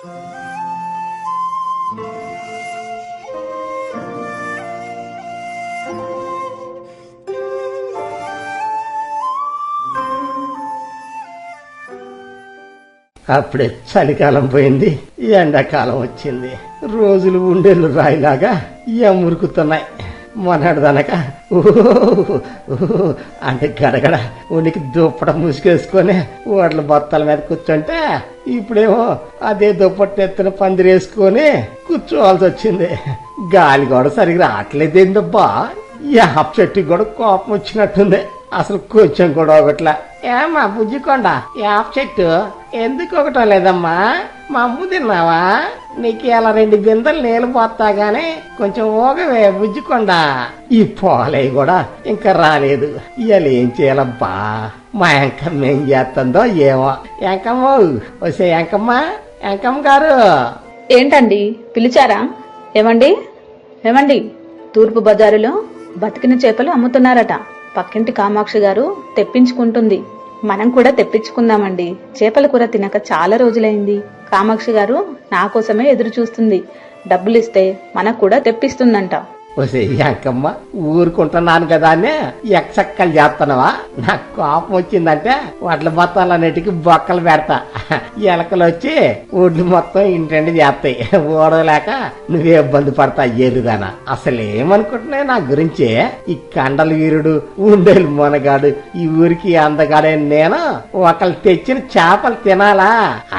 అప్పుడే చలికాలం పోయింది ఎండాకాలం వచ్చింది. రోజులు ఉండేళ్ళు రాయిలాగా ఎమురుకుతున్నాయి మొన్నటిదనక అంటే గడగడ. ఉనికి దుప్పట ముసుగేసుకొని ఓట్ల బత్తాల మీద కూర్చుంటే ఇప్పుడేమో అదే దుప్పటి ఎత్తున పందిరేసుకొని కూర్చోవాల్సి వచ్చింది. గాలి కూడా సరిగ్గా రావట్లేదేందబ్బా? యాప్ చెట్టుకి కూడా కోపం వచ్చినట్టుంది. అసలు కొంచెం కూడా ఒకట్లా ఏమా బుజ్జికొండ యాప్ చెట్టు ఎందుకు ఒకటం లేదమ్మా? మా అమ్ము తిన్నావా? నీకు ఇలా రెండు బిందెలు నీళ్ళు పోతా గానీ కొంచెం ఓగవే బుజ్జికొండ ఈ పోలే కూడా ఇంకా రాలేదు. ఇవాళ ఏం చేయాలబ్బా? మా ఎంకమ్మ ఏం చేస్తుందో ఏమో. ఎంకమ్మ వసే ఎంకమ్మ ఎంకమ్మ గారు. ఏంటండి? పిలిచారా? ఏమండి? ఏమండి? తూర్పు బజారులో బతికిన చేపలు అమ్ముతున్నారట. పక్కింటి కామాక్షి గారు తెప్పించుకుంటుంది. మనం కూడా తెప్పించుకుందామండి. చేపల కూర తినక చాలా రోజులైంది. కామాక్షి గారు నా కోసమే ఎదురు చూస్తుంది డబ్బులిస్తే మనకు కూడా తెప్పిస్తుందంట. వసే ఎంకమ్మ ఊరుకుంటున్నాను కదా అని ఎక్సక్కలు చేస్తున్నావా నాకు కోపం వచ్చిందంటే వడ్ల బత్తాలన్నిటికీ బొక్కలు పెడతా. ఎలకలు వచ్చి ఒడ్లు మొత్తం ఇంటండి చేస్తాయి ఓడలేక నువ్వే ఇబ్బంది పడతా ఎరుదానా అసలు నా గురించి? ఈ కండల వీరుడు ఉండేలు మొనగాడు ఈ ఊరికి అందగాడే నేను ఒకళ్ళు తెచ్చిన చేపలు తినాలా?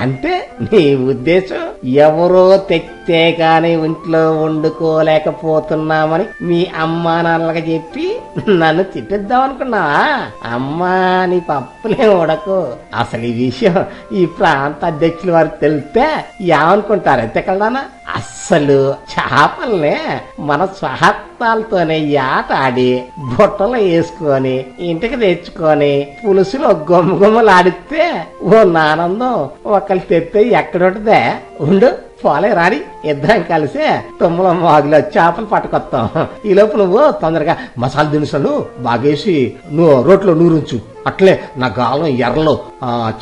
అంటే నీ ఉద్దేశం ఎవరో తెచ్చే గాని ఇంట్లో వండుకోలేకపోతున్నా వండుకోలేకపోతున్నామని మీ అమ్మా నాన్నలకు చెప్పి నన్ను తిట్టిద్దాం అనుకున్నావా? అమ్మా నీ పప్పులే ఉడకు. అసలు ఈ విషయం ఈ ప్రాంత అధ్యక్షుల వారికి తెలిస్తే ఏమనుకుంటారు? ఎత్తకల్దానా అస్సలు చేపల్నే మన స్వహత్తాలతోనే ఆట ఆడి బుట్టలు వేసుకొని ఇంటికి తెచ్చుకొని పులుసులో గుమ్మ గుమ్మలాడితే ఓ నానందం ఒకళ్ళు తెస్తే ఎక్కడుంటుందే? ఉండు. పోలే రాడి ఇద్దరం కలిసి తుమ్మల మాగులో చేపలు పట్టుకొస్తాం ఈ లోపు నువ్వు తొందరగా మసాలా దినుసులు బాగేసి నువ్వు రోట్లో నూరుంచు. అట్లే నా గాలం ఎర్రలో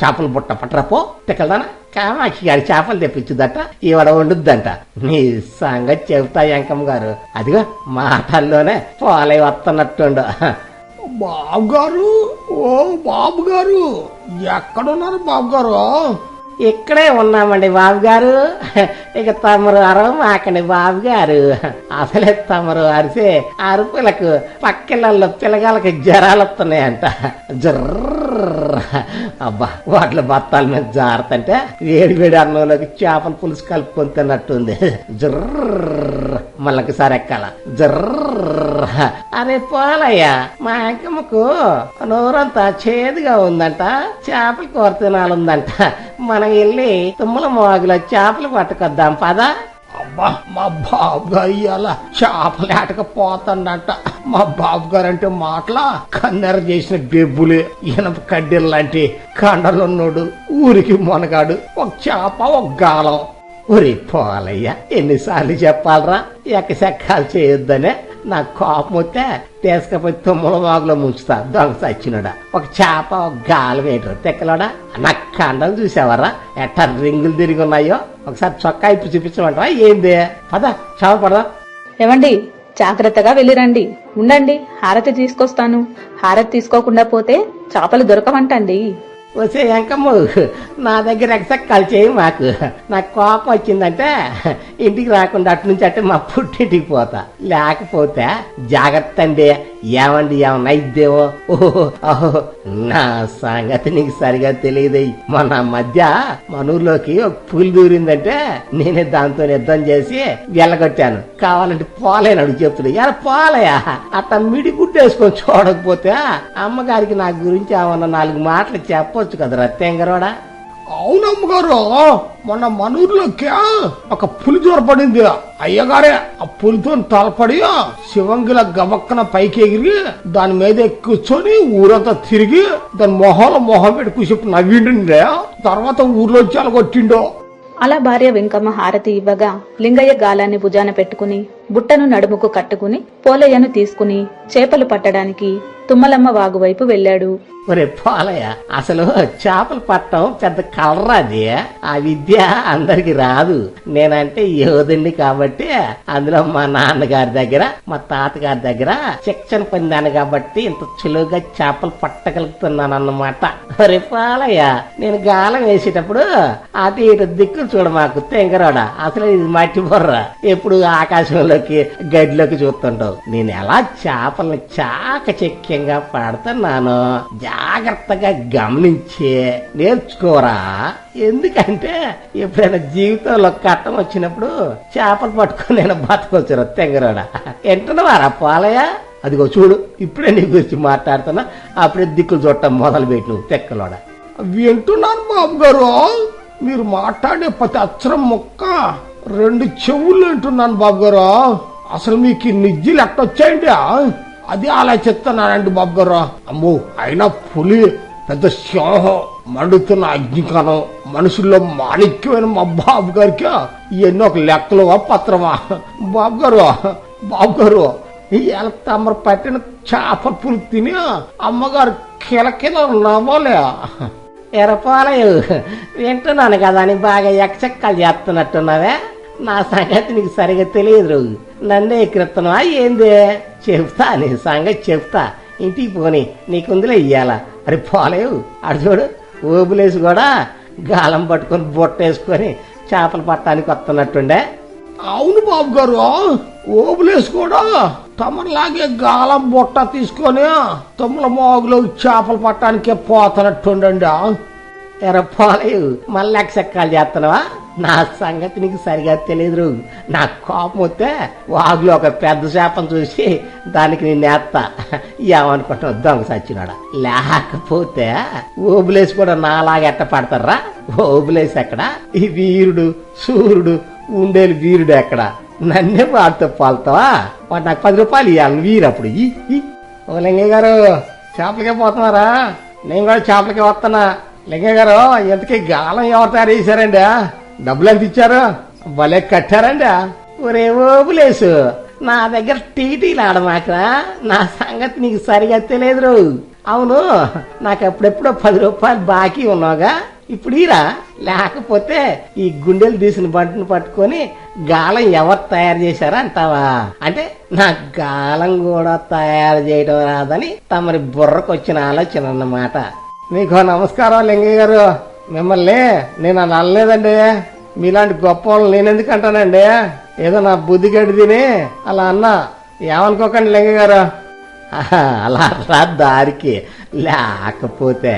చేపలు చేపల బుట్ట పట్టరపో తిక్కలదానా కామాక్షి గారి చేపలు తెప్పించుదట ఈవిడ వండుద్దంట. నీ సంగతి చెబుతా ఎంకమ్మ గారు. అదిగో మాటల్లోనే పోలే వస్తున్నట్టుండు. బాబు గారు ఓ బాబు గారు ఎక్కడున్నారు బాబు గారు ఇక్కడే ఉన్నామండి బాబు గారు ఇక తమరు అరవ మాకండి బాబు గారు అసలే తమరు అరిసే అరుపులకు పక్కిళ్ళల్లో పిల్లగాళ్ళకి జ్వరాలు వస్తున్నాయంట. జర్ర అబ్బా వాటిలో బత్తాల మీద జారుతంటే వేడి వేడి అన్నంలోకి చేపల పులుసు కలుపుకొని తిన్నట్టుంది. జర్ర మళ్ళొకసారి ఎక్కాల. జర్ర అరే పోలయ్యా మా అంకమ్మకు నోరంతా చేదుగా ఉందంట చేపల కూర తినాలందంట మనం వెళ్ళి తుమ్మల మోగులో చేపలు పట్టుకొద్దాం పదా? అబ్బా మా బాబు గారు ఇవాళ చేపలేటక మా బాబు గారు అంటే మాటల కన్నెర చేసిన బెబ్బులు ఇనప కడ్డీలు లాంటి కండలున్నోడు ఊరికి మొనగాడు ఒక చేప ఒక గాలం. ఒరే పోలయ్యా ఎన్నిసార్లు చెప్పాలరా? ఎక్కసెక్కాలు చేయొద్దనే. నాకు కోపం వస్తే తీసుకపోయి తుమ్మల వాగులో ముంచుతా. దొంగ సచ్చినడా. ఒక చేప ఒక గాలి ఏంట్రా తెక్కలోడా? నా కండలు చూసావరా? ఎట్ట రింగులు తిరిగి ఉన్నాయో? ఒకసారి చొక్కా ఇప్పు చూపించమంటావా? ఏంది? పద చావ పడదా. ఏమండి జాగ్రత్తగా వెళ్ళిరండి. ఉండండి హారతి తీసుకొస్తాను. హారతి తీసుకోకుండా పోతే చేపలు దొరకవంటండి. వచ్చే ఎంకమ్మ నా దగ్గర ఎక్సెక్కాలు చేయి మాకు. నాకు కోపం వచ్చిందంటే ఇంటికి రాకుండా అటు నుంచి అట్టే మా పుట్టింటికి పోతా. లేకపోతే జాగ్రత్త అండి ఏమండి ఏమన్నా ఇద్దేవో ఓహో నా సంగతి నీకు సరిగా తెలియదు మొన్న మధ్య మన ఊర్లోకి ఒక పులి దూరిందంటే నేనే దాంతో యుద్ధం చేసి వెళ్ళగొట్టాను. కావాలంటే పోలేను అడుగు చెప్తున్నా. ఎలా పోలయా అట్ట మిడి గుడ్డేసుకొని చూడకపోతే అమ్మగారికి నా గురించి ఏమన్నా నాలుగు మాటలు చెప్పొచ్చు కదా రత్యంగరోడా అవునమ్మ గారు మొన్న మన ఒక పులి జ్వరపడింది అయ్యగారే ఆ పులితో తలపడి శివంగిల గబక్కన పైకి ఎగిరి దాని మీద కూర్చొని ఊరంతా తిరిగి దాని మొహంలో మొహం పెట్టి కూసేపు నవ్విండే తర్వాత ఊర్లోంచి అలా కొట్టిండో. అలా భార్య వెంకమ్మ హారతి ఇవ్వగా లింగయ్య గాలాన్ని భుజాన పెట్టుకుని బుట్టను నడుముకు కట్టుకుని పోలయ్యను తీసుకుని చేపలు పట్టడానికి తుమ్మలమ్మ వాగు వైపు వెళ్ళాడు. ఒరే పోలయ్య అసలు చేపలు పట్టడం పెద్ద కలరా అది? ఆ విద్య అందరికి రాదు. నేనంటే యోధుండి కాబట్టి అందులో మా నాన్నగారి దగ్గర మా తాతగారి దగ్గర శిక్షణ పొందాను కాబట్టి ఇంత చులువుగా చేపలు పట్టగలుగుతున్నాను అన్నమాట ఒరే పోలయ్య నేను గాలం వేసేటప్పుడు అటు ఇటు దిక్కు చూడ తెంగరాడా. అసలు ఇది మట్టి బుర్ర. ఎప్పుడు ఆకాశంలో ఆకాశంలోకి గడిలోకి చూస్తుంటావు. నేను ఎలా చేపల్ని చాకచక్యంగా పడుతున్నాను జాగ్రత్తగా గమనించి నేర్చుకోరా. ఎందుకంటే ఎప్పుడైనా జీవితంలో కట్టం వచ్చినప్పుడు చేపలు పట్టుకొని నేను బతకొచ్చురా తెంగరాడ. ఎంటున్నవారా పోలయ్య? అదిగో చూడు ఇప్పుడే నీ గురించి మాట్లాడుతున్నా. అప్పుడే దిక్కులు చూడటం మొదలు పెట్టి నువ్వు తెక్కలోడ. వింటున్నాను బాబు గారు మీరు మాట్లాడే ప్రతి అక్షరం మొక్క రెండు చెవులు వింటున్నాను బాబు గారు అసలు మీకు ఈ నిజ్జులు ఎట్టొచ్చాయండి అది ఆలోచిస్తున్నానండి బాబు గారు అమ్మో అయినా పులి పెద్ద సింహం మండుతున్న అగ్నికణం మనుషుల్లో మాణిక్యమైన మా బాబు గారికి ఇవన్నీ ఒక లెక్కలు పత్రమా? బాబు గారు బాబు గారు ఇవాళ తమరు పట్టిన చేప పులు తిని అమ్మగారు కిలకిల నవ్వలే. ఎరపాలయు. వింటున్నాను కదా అని బాగా ఎక్కచెక్కలు చేస్తున్నట్టున్నావే? నా సంగతి నీకు సరిగా తెలియదు నన్నే ఎక్కిరుతున్నావా ఏంది? చెప్తా నీ సంగతి చెప్తా. ఇంటికి పోని నీకుందులే ఇయ్యాల. అరే పోలేవు అడు చూడు ఓబులేసి కూడా గాలం పట్టుకొని బొట్టేసుకొని చేపలు పట్టడానికి వస్తున్నట్టుండే. అవును బాబు గారు ఓబులేసి కూడా తమలాగే గాలం బుట్ట తీసుకొని తమ్ముల మోగులో చేపలు పట్టడానికే పోతున్నట్టుండండి ఎరపాలేవు మళ్ళీ చెక్కాలు చేస్తున్నావా? నా సంగతి నీకు సరిగా తెలియదు నా కోపం వస్తే వాగులో ఒక పెద్ద చేపను చూసి దానికి నేను నేత్తా. ఏమనుకుంటున్నావు దొంగ సచ్చినాడ? లేకపోతే ఓబులేసి కూడా నాలాగా ఎట్ట పడతారా ఓబులేసి ఎక్కడ? ఈ వీరుడు సూర్యుడు ఉండేది వీరుడు ఎక్కడ? నన్నే వాడితో పాలుతావా? వాడు నాకు పది రూపాయలు ఇవ్వాలి వీరు అప్పుడు. ఓ లింగయ్య గారు చేపలకే పోతున్నారా? నేను కూడా చేపలకే వస్తున్నా. లింగయ్య గారు ఇంతకీ గాలం ఎవరు తయారు చేశారండి? డబ్బులు ఎంత ఇచ్చారు? భలే కట్టారండి. ఒరే ఓబులేసు నా దగ్గర టీటీలు ఆడమాకరా నా సంగతి నీకు సరిగా తెలియదు అవును నాకు అప్పుడెప్పుడో పది రూపాయలు బాకీ ఉన్నావుగా. ఇప్పుడు ఈరా లేకపోతే ఈ గుండెలు తీసిన బంటను పట్టుకొని గాలం ఎవరు తయారు చేశారా అంటావా? అంటే నా గాలం కూడా తయారు చేయడం రాదని తమరి బుర్రకు వచ్చిన ఆలోచన అన్నమాట. మీకు నమస్కారం లింగయ్య గారు. మిమ్మల్ని నేను నల్లలేదండి అనలేదండి. మీలాంటి గొప్ప వాళ్ళు నేనెందుకు అంటానండి ఏదో నా బుద్ధి గడి తిని అలా అన్నా. ఏమనుకోకండి లింగయ్య గారు. అలా రా దారికి. లేకపోతే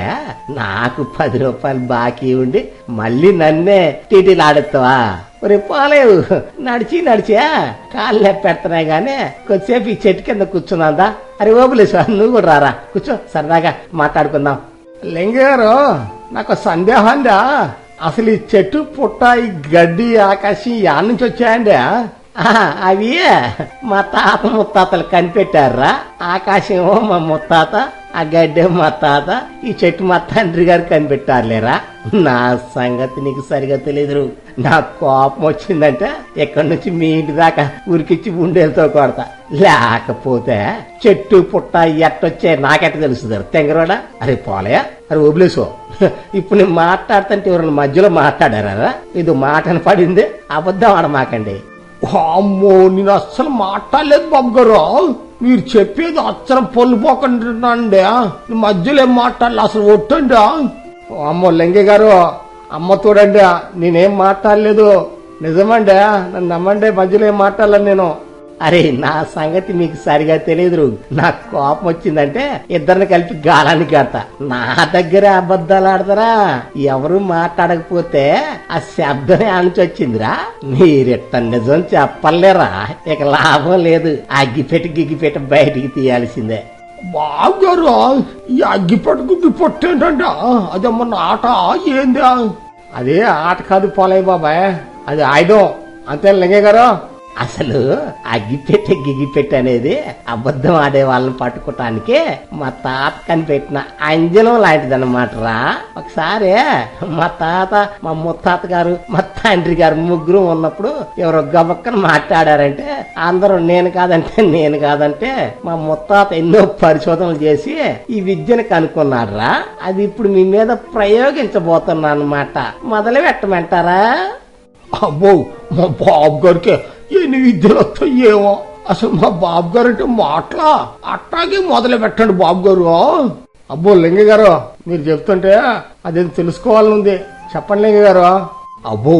నాకు పది రూపాయలు బాకీ ఉండి మళ్ళీ నన్నే టీటీలు ఆడెత్తావా ఒరే పోలేవు నడిచి నడిచా కాళ్ళు పెడతానే పెడుతున్నాయి గానీ కొద్దిసేపు ఈ చెట్టు కింద కూర్చున్నాందా అరే ఓబులేసు నువ్వు కూడా రారా. కూర్చో సరదాగా మాట్లాడుకుందాం. లింగారు గారు నాకు సందేహంగా అసలు ఈ చెట్టు పుట్ట ఈ గడ్డి ఆకాశం యాడ్ నుంచి వచ్చాయండి అవి మా తాత ముత్తాతలు కనిపెట్టారా ఆకాశమో మా ముత్తాత ఆ గడ్డే మా తాత ఈ చెట్టు మా తండ్రి గారు కనిపెట్టారులేరా. నా సంగతి నీకు సరిగా తెలియదు నా కోపం వచ్చిందంటే ఎక్కడి నుంచి మీ ఇంటి దాకా ఉరికిచ్చి ఉండేలతో కొడతా. లేకపోతే చెట్టు పుట్ట ఎట్టొచ్చే నాకెట్ట తెలుస్తుంది తెంగరోడా? అరే పోలే అరే వదిలేసో ఇప్పుడు నేను మాట్లాడుతుంటే ఎవరైనా మధ్యలో మాట్లాడారా? ఇది మాటను పడింది. అబద్ధం ఆడమాకండి. అమ్మో నేను అస్సలు మాట్లాడలేదు బాబు గారు మీరు చెప్పేది అచ్చరం అండి మధ్యలో ఏం మాట్లాడలే అసలు ఒట్టండి. అమ్మో లింగయ్య గారు అమ్మ చూడండి నేనేం మాట్లాడలేదు. నిజమండి నన్ను నమ్మండి మధ్యలో ఏం మాట్లాడలేదు నేను. అరే నా సంగతి మీకు సరిగా తెలియదు నాకు కోపం వచ్చిందంటే ఇద్దరిని కలిపి గాలానికి కడతా. నా దగ్గర అబద్ధాలు ఆడతారా? ఎవరు మాట్లాడకపోతే ఆ శబ్దం ఆనిచి వచ్చిందిరా. మీరెట్ట నిజం చెప్పలేరా? ఇక లాభం లేదు. అగ్గిపెట్టి గిగ్గిపెట్టి బయటికి తీయాల్సిందే. బాబు గారు ఈ అగ్గిపట్టు గుగ్గిపట్టు ఏంటంటే అదేమో ఆట ఏంది? అదే ఆట కాదు పోలయ్య బాబాయ్. అది ఆయుధం. అంతే లింగయ్య గారు? అసలు అగ్గిపెట్టె గిగిపెట్టె అనేది అబద్ధం ఆడే వాళ్ళని పట్టుకోటానికి మా తాత కనిపెట్టిన అంజనం లాంటిదన్నమాట రా. ఒకసారి మా తాత మా ముత్తాత గారు మా తండ్రి గారు ముగ్గురు ఉన్నప్పుడు ఎవరో గబక్కన మాట్లాడారంటే అందరూ నేను కాదంటే నేను కాదంటే మా ముత్తాత ఎన్నో పరిశోధనలు చేసి ఈ విద్యను కనుక్కున్నాడు రా. అది ఇప్పుడు మీ మీద ప్రయోగించబోతున్నా అనమాట మొదలు పెట్టమంటారా అబ్బో మా బాబు గారికి ఎన్ని విద్యలు వస్తాయేమో అసలు మా బాబు గారు అంటే మాట్లా? అట్టాగే మొదలు పెట్టండి బాబు గారు అబ్బో లింగ గారు మీరు చెప్తుంటే అదేం తెలుసుకోవాలని ఉంది చెప్పండి లింగ గారు. అబ్బో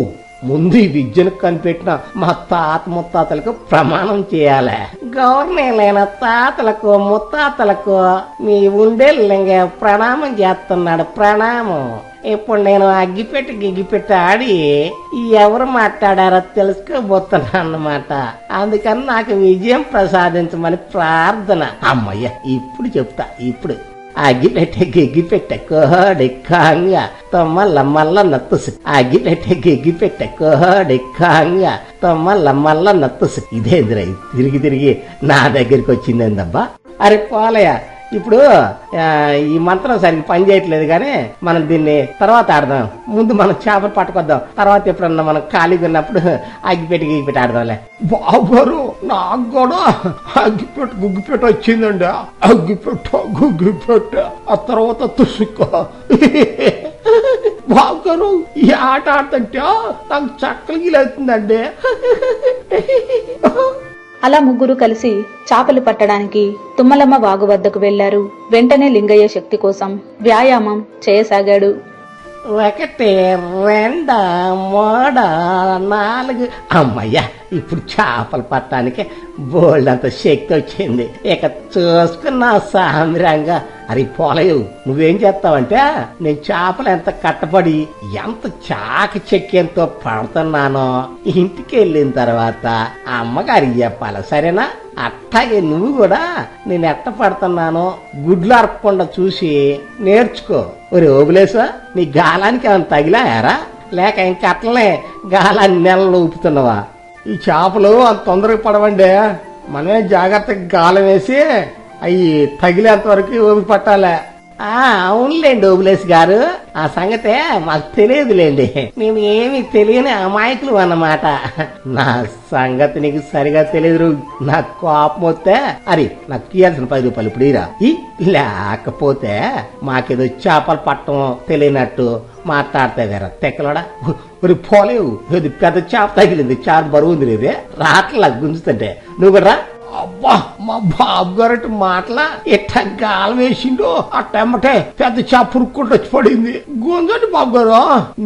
ముందు ఈ విద్యను కనిపెట్టిన మా తాత ముత్తాతలకు ప్రమాణం చేయాలి. గవర్నర్లైన తాతలకు ముత్తాతలకు మీ ఉండే లింగ ప్రణామం చేస్తున్నాడు ప్రణామం. ఇప్పుడు నేను అగ్గిపెట్టి గిగ్గిపెట్టి ఆడి ఎవరు మాట్లాడారో తెలుసుకోబోతున్నా అన్నమాట అందుకని నాకు విజయం ప్రసాదించమని ప్రార్థన. అమ్మయ్య ఇప్పుడు చెప్తా ఇప్పుడు. అగిపెట్టె గిగ్గిపెట్టె కోడి కాంగ తొమ్మల్ల మల్ల నత్తుసు అగిపెట్టె గిగ్గిపెట్టె కోడి కాంగ తొమ్మల్ల మల్ల నత్తుసు ఇదేందిరా ఇది తిరిగి తిరిగి నా దగ్గరికి వచ్చిందేందబ్బా అరే పోలయ్య ఇప్పుడు ఈ మంత్రం సరిగ్గా పని చేయట్లేదు కానీ మనం దీన్ని తర్వాత ఆడదాం. ముందు మనం చేపలు పట్టుకొద్దాం తర్వాత ఎప్పుడన్నా మనం ఖాళీగా ఉన్నప్పుడు అగ్గిపెట్టి గిగ్గిపెట్టి ఆడదాంలే. బాబు నాకు కూడా అగ్గిపెట్టు గుగ్గిపెట్టు వచ్చిందండి. అగ్గిపెట్టు గుగ్గిపెట్టు. ఆ తర్వాత తుసుకో. బాబు ఈ ఆట ఆడుతుంటే నాకు చక్కలు గిలేస్తుందండి అలా ముగ్గురు కలిసి చేపలు పట్టడానికి తుమ్మలమ్మ వాగు వద్దకు వెళ్ళారు. వెంటనే లింగయ్య శక్తి కోసం వ్యాయామం చేయసాగాడు. ఒకటి రెండు మూడు నాలుగు. అమ్మయ్యా ఇప్పుడు చేపలు పట్టడానికి బోల్డంత శక్తి వచ్చింది. ఇక చూసుకున్నా సామిరంగా అరే పోలయు నువ్వేం చేస్తావంటే నేను చేపలు ఎంత కట్టబడి ఎంత చాక చెక్కేంతో పడుతున్నానో. ఇంటికి వెళ్ళిన తర్వాత అమ్మగారి చెప్పాలి సరేనా? అట్టాగే నువ్వు కూడా నేను ఎట్ట పడుతున్నానో గుడ్లు అరపకుండా చూసి నేర్చుకో. ఒరే ఓబులేసా నీ గాలానికి ఏమైనా తగిలాయారా? లేక ఇంకట్లనే గాలాన్ని నెలలో ఊపుతున్నావా? ఈ చేపలు అంత తొందరగా పడవండి. మనమే జాగ్రత్తగా గాలం వేసి అవి తగిలేంత వరకు ఊపి పట్టాలి. అవునులేండి ఓబులేస్ గారు. ఆ సంగతే మాకు తెలియదులేండి. మేము ఏమి తెలియని అమాయకులు అన్నమాట. నా సంగతి నీకు సరిగా తెలియదు నాకు కోపం వస్తే అరే నాకు తీయాల్సిన పది రూపాయలు ఇప్పుడు ఇరా ఈ లేకపోతే మాకేదో చేపలు పట్టం తెలియనట్టు మాట్లాడితే వేరే తెక్కలోడా? మరి పోలేవు. పెద్ద చేప తగిలింది. చాలా బరువు ఉంది ఇది రాట్లా గుంజుతుంటే. నువ్వు కూడా రా. అబ్బా మా బాబు గారు మాటల ఎట్ట గాలం వేసిండో అట్టమ్మటే పెద్ద చేప వచ్చి పడింది. గుంజండి బాబు గారు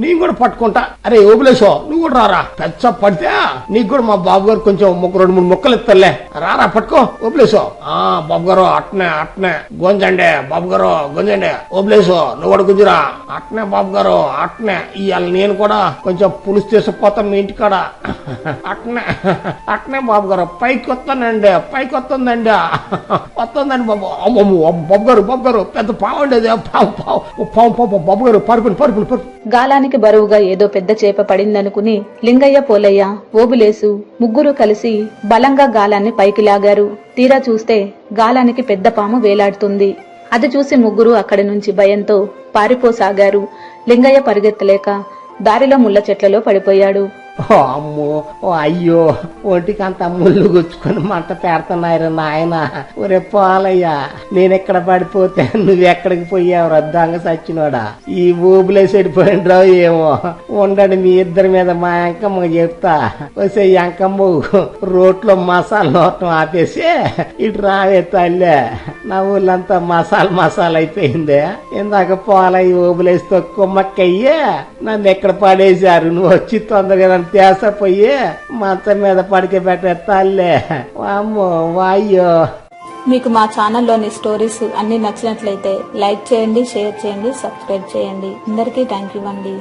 నేను కూడా పట్టుకుంటా. అరే ఓబులేసో నువ్వు కూడా రారా? పెద్ద చేప పడితే నీకు కూడా మా బాబు గారు కొంచెం ముక్క రెండు మూడు ముక్కలు ఇస్తారులే. రారా పట్టుకో ఓబులేసో ఆ బాబు గారు అట్నే అట్నే. గుంజండి బాబు గారు గుంజండి. ఓబులేసో నువ్వు కూడా గుంజురా. అట్నే బాబు గారు అట్నే. ఇవాళ నేను కూడా కొంచెం పులుసు తీసుకుపోతాను మీ ఇంటికాడ. అట్నే అట్నే బాబు గారు పైకి వస్తానండి. పైకి వస్తుందండి. వస్తుందండి బాబు. అమ్మమ్మ బాబు గారు బాబు గారు పెద్ద పావు అండి అది. పావు పావు పావు పావు బాబు గారు పరుపులు పరుపులు పరుపు గాలానికి బరువుగా ఏదో పెద్ద చేప పడిందనుకుని లింగయ్య పోలయ్య ఓబులేసు ముగ్గురు కలిసి బలంగా గాలాన్ని పైకి లాగారు. తీరా చూస్తే గాలానికి పెద్ద పాము వేలాడుతుంది. అది చూసి ముగ్గురు అక్కడి నుంచి భయంతో పారిపోసాగారు. లింగయ్య పరిగెత్తలేక దారిలో ముళ్ళ చెట్లలో పడిపోయాడు. ఓ అమ్మో ఓ అయ్యో ఒంటికంత ముళ్ళు గుచ్చుకొని మంట పెడుతున్నాయిరా నాయన. ఒరే పోలయ్యా నేనెక్కడ పడిపోతే నువ్వెక్కడికి పోయావు దొంగ సచ్చినోడా? ఈ ఊబులే వెళ్ళిపోయినరావు ఏమో. ఉండండి మీ ఇద్దరి మీద మా అంకమ్మ చెప్తా. వసే అంకమ్మ రోట్లో మసాలా నోటం ఆపేసి ఇటు రావే తల్లే. నా ఊళ్ళంతా మసాలా మసాలా అయిపోయిందే. ఇందాక పోలయ్య ఊబులేసి కుమ్మక్కయ్యే నన్ను ఎక్కడ పడేశారు? నువ్వు వచ్చి తొందరగా నన్ను తేసపోయి మంచం మీద పడుకోబెట్టే తల్లే వామ్మో వాయ్యో. మీకు మా ఛానల్లోని స్టోరీస్ అన్ని నచ్చినట్లయితే లైక్ చేయండి షేర్ చేయండి సబ్స్క్రైబ్ చేయండి. అందరికీ థ్యాంక్ యూ అండి.